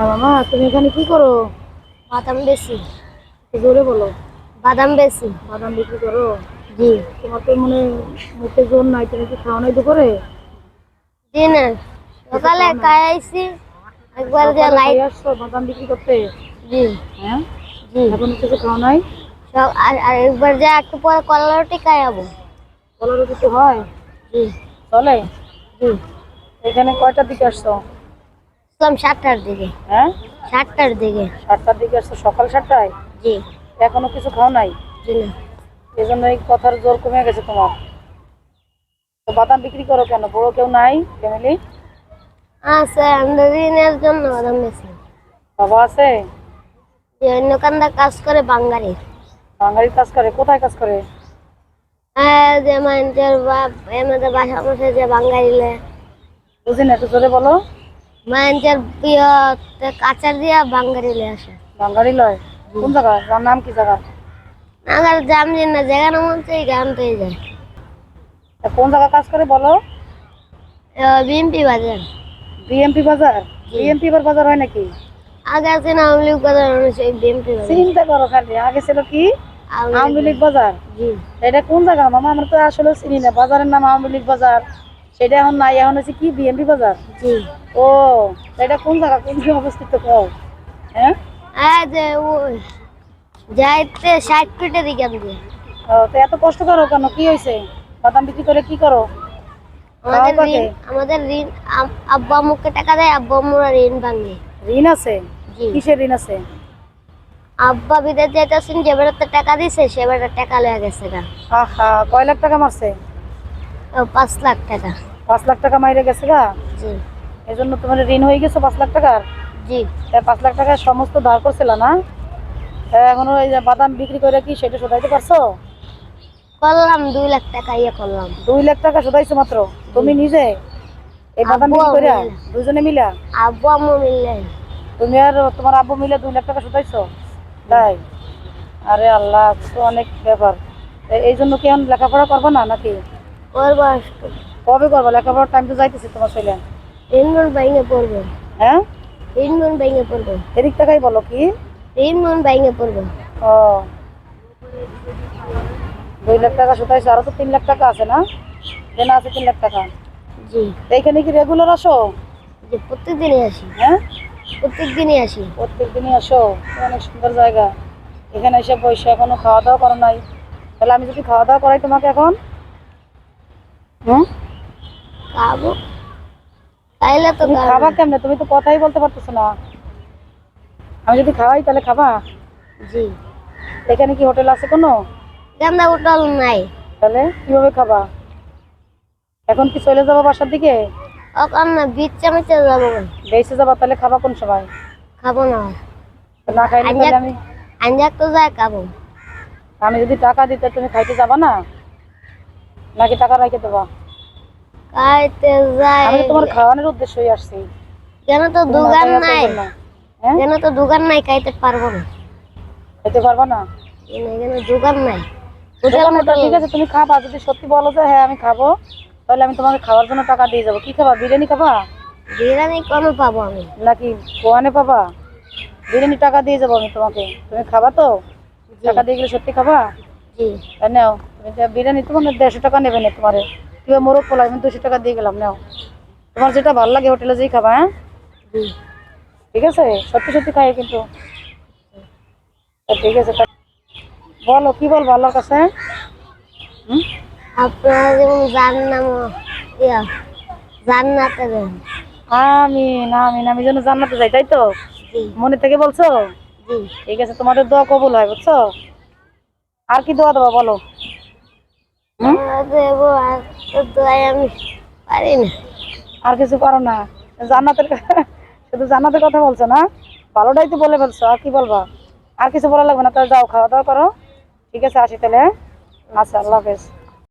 মামা তুমি এখানে কি করো? বাদাম বেশি জোরে বলো। বাদাম বেশি বাদাম বিক্রি করো? জি। তোমার তো মনে মুখে জোর নাই তুমি কি খাওয়া নাই দুপুরে? জি না। সকালে খাইছি একবার যে লাইট আসছো বাদাম বিক্রি করতে? জি। হ্যাঁ? জি। এখন কিছু খাওয়া নাই? সব- আর একবার যে একটু পরে কলা রুটি খাইয়াবো কলার কিছু হয়। জি। চলে? জি। এখানে কয়টার দিকে আসছো? ইসলাম সাতটার দিকে। হ্যাঁ? সাতটার দিকে। সাতটার দিকে আসছো? সকাল সাতটায়? জি। এখনও কিছু খাও নাই? জি না। এই জন্য এই কথার জোর কমে গেছে তোমার। তো বাদাম বিক্রি করো কেন? বড় কেউ নাই ফ্যামিলি আচ্ছা আমরা ঋণের জন্য বাদাম বেশি বাবা আছে? যে অন্য কান্দা কাজ করে বাঙ্গারি বাঙালির কাজ করে? কোথায় কাজ করে? হ্যাঁ যে মানুষের বাপ আমাদের বাসা বসে যে বাঙ্গারিলে বুঝি না একটু জোরে বলো। মানুষের প্রিয় কাচার দিয়া বাঙ্গারিলে আসে। বাঙালি লয়? কোন জায়গা? যার নাম কি জায়গা? আগার জাম না মন চাই গান পেয়ে যায়। তা কোন জায়গা কাজ করে বলো? বিএমপি বাজার। বিএমপি বাজার? বিএমপি বাজার হয় নাকি? আগে আছে না আওয়ামী লীগ বাজার সেই বিএমপি বাজার। চিন্তা করো খালি আগে ছিল কি? আওয়ামী লীগ। বাজার? জি। এটা কোন জায়গা? মামা আমরা তো আসলে চিনি না। বাজারের নাম আওয়ামী লীগ বাজার। সেটা এখন নাই এখন হচ্ছে কি বিএমপি বাজার। জি। ও এটা কোন জায়গা কোন জায়গায় অবস্থিত কও? হ্যাঁ? আর যে ওই যাইতে ষাট ফিটের দিকে ও, তো এত কষ্ট করো কেন? কি হয়েছে বাদাম বিক্রি করে কি করো? আমাদের ঋণ আমাদের ঋণ আম- আব্বু আম্মুকে টাকা দেয় আব্বা আম্মুরা ঋণ ভাঙে। ঋণ আছে? জি। কিসের ঋণ আছে? আব্বা বিদেশ যাইতেছেন যে বেড়াতে টাকা দিছে সে টাকা লয়ে গেছে গা। আহা কয় লাখ টাকা মারছে? পাঁচ লাখ টাকা। পাঁচ লাখ টাকা মাইরে গেছে গা? জি। এই জন্য তোমার ঋণ হয়ে গেছে পাঁচ লাখ টাকার? জি। পাঁচ লাখ টাকা সমস্ত ধার করছিল না? এখনও এই যে বাদাম বিক্রি করে কি সেটা শোধাইতে পারছ? করলাম দুই লাখ টাকা ইয়ে করলাম। দুই লাখ টাকা শোধাইছো মাত্র? তুমি নিজে? এই বাদাম বিক্রি করে দুজনে মিলা। আব্বু আম্মু মিললে তুমি আর তোমার আব্বু মিলে দুই লাখ টাকা শোধাইছো? তাই? আরে আল্লাহ তো অনেক ব্যাপার। এই জন্য কি এখন লেখাপড়া করব না নাকি? করব একটু কবে করব? লেখাপড়ার টাইম তো যাইতেছে তোমার ছেলে। ঋণ মন ভেঙে পড়ব। হ্যাঁ? ঋণ মন ভেঙে পড়ব। এদিক টাকাই বলো কি? ঋণ মন ভেঙে পড়ব। ও। দুই লাখ টাকা শোধাইছো আরও তো তিন লাখ টাকা আছে না? কেনা আছে তিন লাখ টাকা। জি। এইখানে কি রেগুলার আসো? যে প্রত্যেক দিনই আসি। হ্যাঁ? প্রত্যেক দিনই আসি। প্রত্যেক দিনই আসো। অনেক সুন্দর জায়গা। এখানে এসে বসে এখনও খাওয়া দাওয়া করো নাই। তাহলে আমি যদি খাওয়া দাওয়া করাই তোমাকে এখন? হুম খাব। তাইলে তো খাবা কেমনে? তুমি তো কথাই বলতে পারতেছো না। আমি যদি খাওয়াই তাহলে খাবা? জি। এখানে কি হোটেল আছে কোনো? গান্দা উঠল নাই। তাহলে কীভাবে খাবা? এখন কি চলে যাব বাসার দিকে? না বিচ চামিচে যাব। বেঁচে যাবা তাহলে খাবা কোন খাব না। না খাইলে আমি আঞ্জাক তো যায় খাব। আমি যদি টাকা দিতে তুমি খাইতে যাবা না? নাকি টাকা রাখে দেবা? খাইতে যায় আমি তোমার খাওয়ানোর উদ্দেশ্যই আসছি। কেন তো দোকান নাই। চলবে হ্যাঁ? কেন তো দোকান নাই খাইতে পারব না। খাইতে পারবা না? এখানে দোকান নাই। দোকানে ঠিক আছে তুমি খাবা। যদি সত্যি বলো যে হ্যাঁ আমি খাব তাহলে আমি তোমাকে খাওয়ার জন্য টাকা দিয়ে যাব। কি খাবা? বিরিয়ানি খাবা? বিরিয়ানি কম পাবো আমি? নাকি কোয়ানে পাবা? বিরিয়ানি টাকা দিয়ে যাব আমি তোমাকে। তুমি খাবা তো? টাকা দিয়ে গেলে সত্যি খাবা? জি। নাও। বিরিয়ানি তোমার দেড়শো টাকা নেবে না তোমারে। তুই মোরগ পোলা আমি দুশো টাকা দিয়ে গেলাম নাও। তোমার যেটা ভালো লাগে হোটেলে যেই খাবা হ্যাঁ? ঠিক আছে? সত্যি সত্যি খাই কিন্তু। ঠিক আছে বলো কি বলব আল্লাহর কাছে? হুম? আপনারা যেমন জান্নাম জান্নাতে আমি না আমি আমি যেন জান্নাতে যাই তাই তো? মনে থেকে বলছো? ঠিক আছে তোমাদের দোয়া কবুল হয় বুঝছ? আর কি দোয়া দেবো বলো? দেবো আর আমি পারি না। আর কিছু পারো না। জান্নাতের শুধু জান্নাতের কথা বলছো না? ভালোটাই তো বলে বলছো আর কি বলব? আর কিছু বলা লাগবে না, তাহলে যাও খাওয়া দাওয়া করো। ঠিক আছে, আসি তাহলে হ্যাঁ? আচ্ছা আল্লাহ হাফেজ।